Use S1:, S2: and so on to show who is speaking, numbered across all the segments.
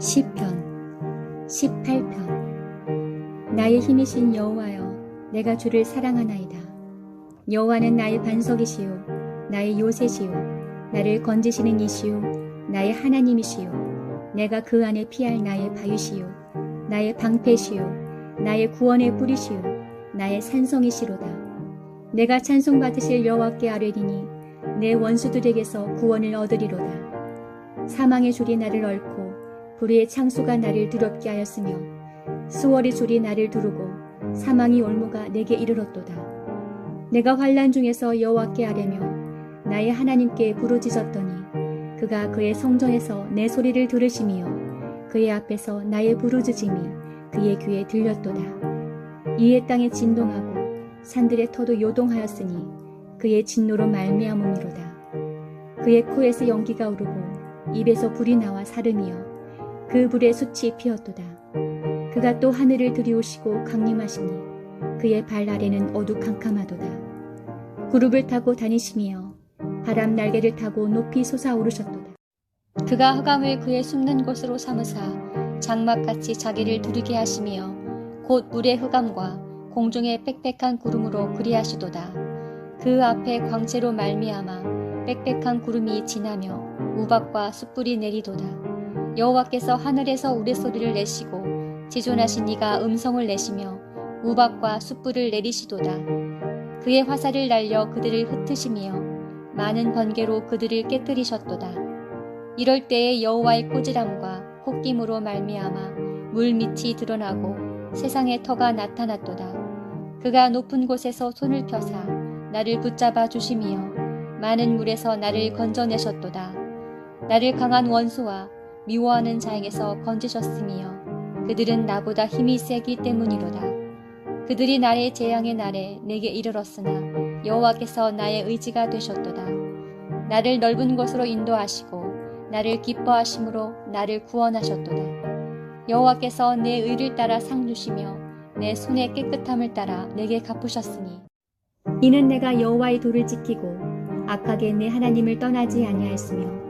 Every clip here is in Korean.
S1: 시편 18편. 나의 힘이신 여호와여 내가 주를 사랑하나이다. 여호와는 나의 반석이시요 나의 요새시요 나를 건지시는 이시요 나의 하나님이시요 내가 그 안에 피할 나의 바위시요 나의 방패시요 나의 구원의 뿌리시요 나의 산성이시로다. 내가 찬송받으실 여호와께 아뢰리니 내 원수들에게서 구원을 얻으리로다. 사망의 줄이 나를 얽고 불의의 창수가 나를 두렵게 하였으며 수월의 줄이 나를 두르고 사망이 올무가 내게 이르렀도다. 내가 환란 중에서 여호와께 아뢰며 나의 하나님께 부르짖었더니 그가 그의 성전에서 내 소리를 들으시며 그의 앞에서 나의 부르짖음이 그의 귀에 들렸도다. 이에 땅에 진동하고 산들의 터도 요동하였으니 그의 진노로 말미암음이로다. 그의 코에서 연기가 오르고 입에서 불이 나와 사름이여 그 불의 숯이 피었도다. 그가 또 하늘을 들이우시고 강림하시니 그의 발 아래는 어두캄캄하도다. 구룹을 타고 다니시며 바람 날개를 타고 높이 솟아오르셨도다. 그가 흑암을 그의 숨는 곳으로 삼으사 장막같이 자기를 두르게 하시며 곧 물의 흑암과 공중의 빽빽한 구름으로 그리하시도다. 그 앞에 광채로 말미암아 빽빽한 구름이 지나며 우박과 숯불이 내리도다. 여호와께서 하늘에서 우레소리를 내시고 지존하신 이가 음성을 내시며 우박과 숯불을 내리시도다. 그의 화살을 날려 그들을 흩으시며 많은 번개로 그들을 깨뜨리셨도다. 이럴 때에 여호와의 꼬지람과 콧김으로 말미암아 물 밑이 드러나고 세상의 터가 나타났도다. 그가 높은 곳에서 손을 펴사 나를 붙잡아 주시며 많은 물에서 나를 건져내셨도다. 나를 강한 원수와 미워하는 자에게서 건지셨으며 그들은 나보다 힘이 세기 때문이로다. 그들이 나의 재앙의 날에 내게 이르렀으나 여호와께서 나의 의지가 되셨도다. 나를 넓은 곳으로 인도하시고 나를 기뻐하심으로 나를 구원하셨도다. 여호와께서 내 의를 따라 상 주시며 내 손의 깨끗함을 따라 내게 갚으셨으니 이는 내가 여호와의 도를 지키고 악하게 내 하나님을 떠나지 아니하였으며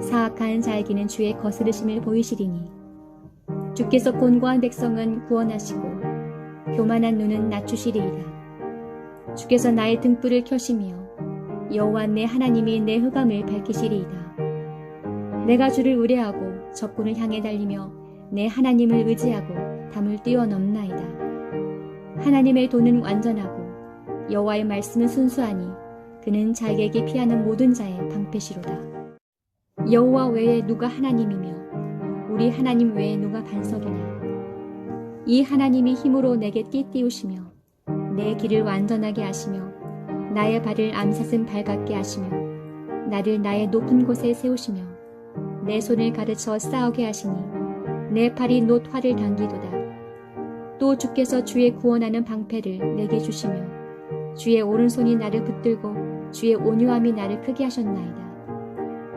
S1: 사악한 자에게는 주의 거스르심을 보이시리니 주께서 곤고한 백성은 구원하시고 교만한 눈은 낮추시리이다. 주께서 나의 등불을 켜시며 여호와 내 하나님이 내 흑암을 밝히시리이다. 내가 주를 의뢰하고 적군을 향해 달리며 내 하나님을 의지하고 담을 뛰어넘나이다. 하나님의 도는 완전하고 여호와의 말씀은 순수하니 그는 자에게 피하는 모든 자의 방패시로다. 여호와 외에 누가 하나님이며 우리 하나님 외에 누가 반석이냐? 이 하나님이 힘으로 내게 띠띠우시며 내 길을 완전하게 하시며 나의 발을 암사슴 발같게 하시며 나를 나의 높은 곳에 세우시며 내 손을 가르쳐 싸우게 하시니 내 팔이 놋 활을 당기도다. 또 주께서 주의 구원하는 방패를 내게 주시며 주의 오른손이 나를 붙들고 주의 온유함이 나를 크게 하셨나이다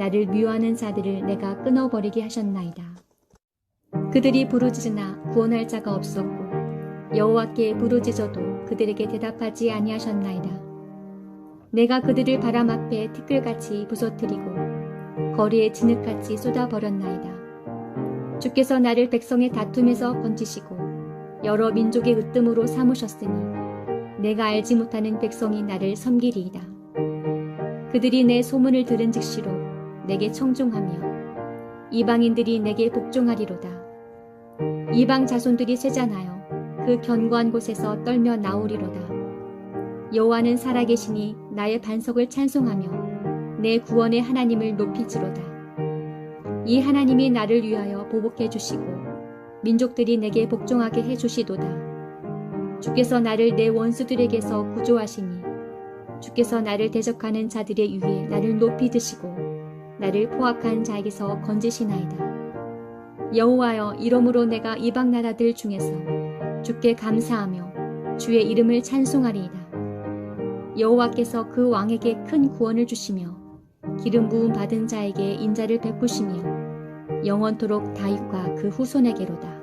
S1: 나를 미워하는 자들을 내가 끊어버리게 하셨나이다. 그들이 부르짖으나 구원할 자가 없었고 여호와께 부르짖어도 그들에게 대답하지 아니하셨나이다. 내가 그들을 바람 앞에 티끌같이 부서뜨리고 거리에 진흙같이 쏟아버렸나이다. 주께서 나를 백성의 다툼에서 건지시고 여러 민족의 으뜸으로 삼으셨으니 내가 알지 못하는 백성이 나를 섬기리이다. 그들이 내 소문을 들은 즉시로 내게 청중하며 이방인들이 내게 복종하리로다. 이방 자손들이 세잖아요. 그 견고한 곳에서 떨며 나오리로다. 여호와는 살아계시니 나의 반석을 찬송하며 내 구원의 하나님을 높일지로다. 이 하나님이 나를 위하여 보복해 주시고 민족들이 내게 복종하게 해 주시도다. 주께서 나를 내 원수들에게서 구조하시니 주께서 나를 대적하는 자들의 위에 나를 높이 드시고 나를 포악한 자에게서 건지시나이다. 여호와여 이러므로 내가 이방 나라들 중에서 주께 감사하며 주의 이름을 찬송하리이다. 여호와께서 그 왕에게 큰 구원을 주시며 기름 부음 받은 자에게 인자를 베푸시며 영원토록 다윗과 그 후손에게로다.